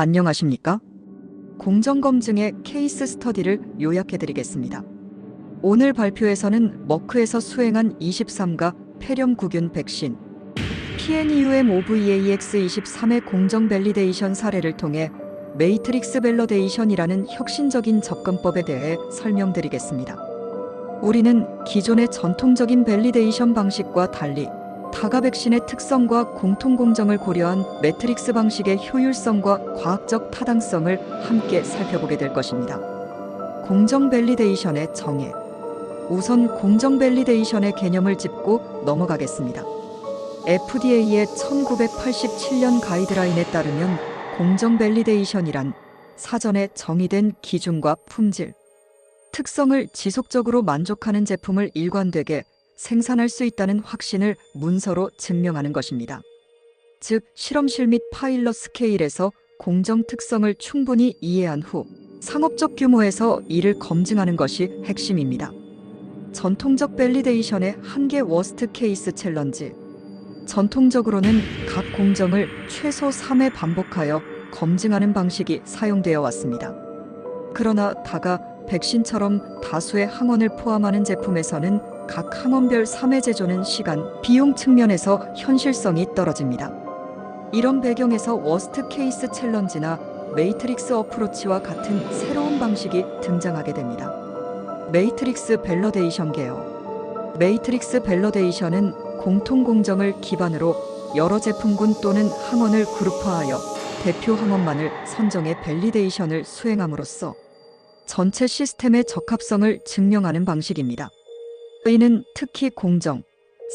안녕하십니까? 공정검증의 케이스 스터디를 요약해드리겠습니다. 오늘 발표에서는 머크에서 수행한 23가 폐렴구균 백신, PNEUM OVAX23의 공정 밸리데이션 사례를 통해 메이트릭스 밸러데이션이라는 혁신적인 접근법에 대해 설명드리겠습니다. 우리는 기존의 전통적인 밸리데이션 방식과 달리 다가 백신의 특성과 공통 공정을 고려한 매트릭스 방식의 효율성과 과학적 타당성을 함께 살펴보게 될 것입니다. 공정 밸리데이션의 정의. 우선 공정 밸리데이션의 개념을 짚고 넘어가겠습니다. FDA의 1987년 가이드라인에 따르면 공정 밸리데이션이란 사전에 정의된 기준과 품질, 특성을 지속적으로 만족하는 제품을 일관되게 생산할 수 있다는 확신을 문서로 증명하는 것입니다. 즉, 실험실 및 파일럿 스케일에서 공정 특성을 충분히 이해한 후 상업적 규모에서 이를 검증하는 것이 핵심입니다. 전통적 밸리데이션의 한계 워스트 케이스 챌린지. 전통적으로는 각 공정을 최소 3회 반복하여 검증하는 방식이 사용되어 왔습니다. 그러나 다가 백신처럼 다수의 항원을 포함하는 제품에서는 각 항원별 3회 제조는 시간, 비용 측면에서 현실성이 떨어집니다. 이런 배경에서 워스트 케이스 챌린지나 메이트릭스 어프로치와 같은 새로운 방식이 등장하게 됩니다. 메이트릭스 밸러데이션 계열 메이트릭스 밸러데이션은 공통 공정을 기반으로 여러 제품군 또는 항원을 그룹화하여 대표 항원만을 선정해 밸리데이션을 수행함으로써 전체 시스템의 적합성을 증명하는 방식입니다. 이는 특히 공정,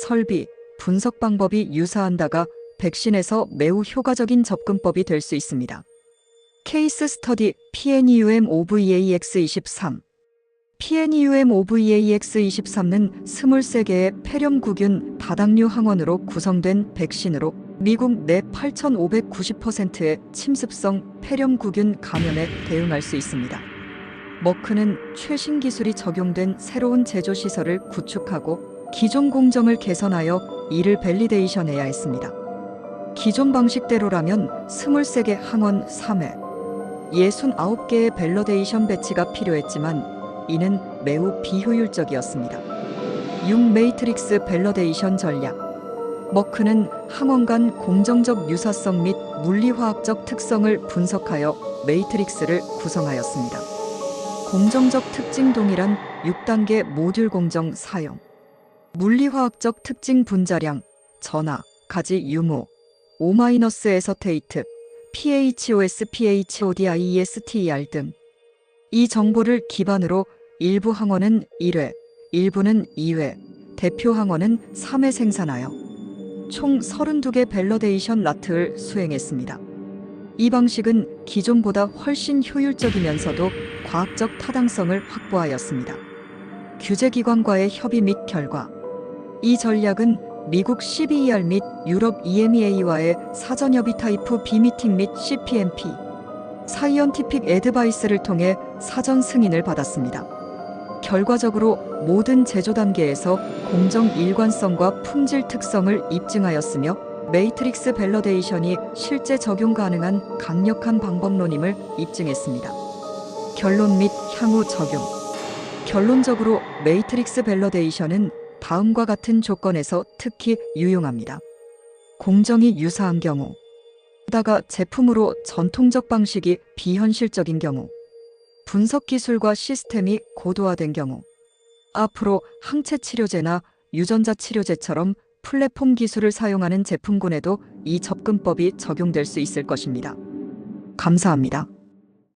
설비, 분석 방법이 유사한다가 백신에서 매우 효과적인 접근법이 될 수 있습니다. 케이스 스터디 E PNEUM OVAX23 PNEUM OVAX23는 23개의 폐렴구균 다당류 항원으로 구성된 백신으로 미국 내 8,590%의 침습성 폐렴구균 감염에 대응할 수 있습니다. 머크는 최신 기술이 적용된 새로운 제조 시설을 구축하고 기존 공정을 개선하여 이를 밸리데이션해야 했습니다. 기존 방식대로라면 23개 항원 3회, 69개의 밸러데이션 배치가 필요했지만 이는 매우 비효율적이었습니다. 6 메이트릭스 밸러데이션 전략 머크는 항원 간 공정적 유사성 및 물리화학적 특성을 분석하여 메이트릭스를 구성하였습니다. 공정적 특징 동일한 6단계 모듈 공정 사용 물리화학적 특징 분자량, 전하, 가지 유무, O- 에서테이트, PHOS, PHODIESTER 등. 이 정보를 기반으로 일부 항원은 1회, 일부는 2회, 대표 항원은 3회 생산하여 총 32개 밸러데이션 라트를 수행했습니다. 이 방식은 기존보다 훨씬 효율적이면서도 과학적 타당성을 확보하였습니다. 규제기관과의 협의 및 결과 이 전략은 미국 CBER 및 유럽 EMEA와의 사전 협의 타이프 B 미팅 및 CPMP 사이언티픽 애드바이스를 통해 사전 승인을 받았습니다. 결과적으로 모든 제조 단계에서 공정 일관성과 품질 특성을 입증하였으며 메이트릭스 밸러데이션이 실제 적용 가능한 강력한 방법론임을 입증했습니다. 결론 및 향후 적용 결론적으로 메이트릭스 밸러데이션은 다음과 같은 조건에서 특히 유용합니다. 공정이 유사한 경우, 다가 제품으로 전통적 방식이 비현실적인 경우, 분석 기술과 시스템이 고도화된 경우, 앞으로 항체 치료제나 유전자 치료제처럼 플랫폼 기술을 사용하는 제품군에도 이 접근법이 적용될 수 있을 것입니다. 감사합니다.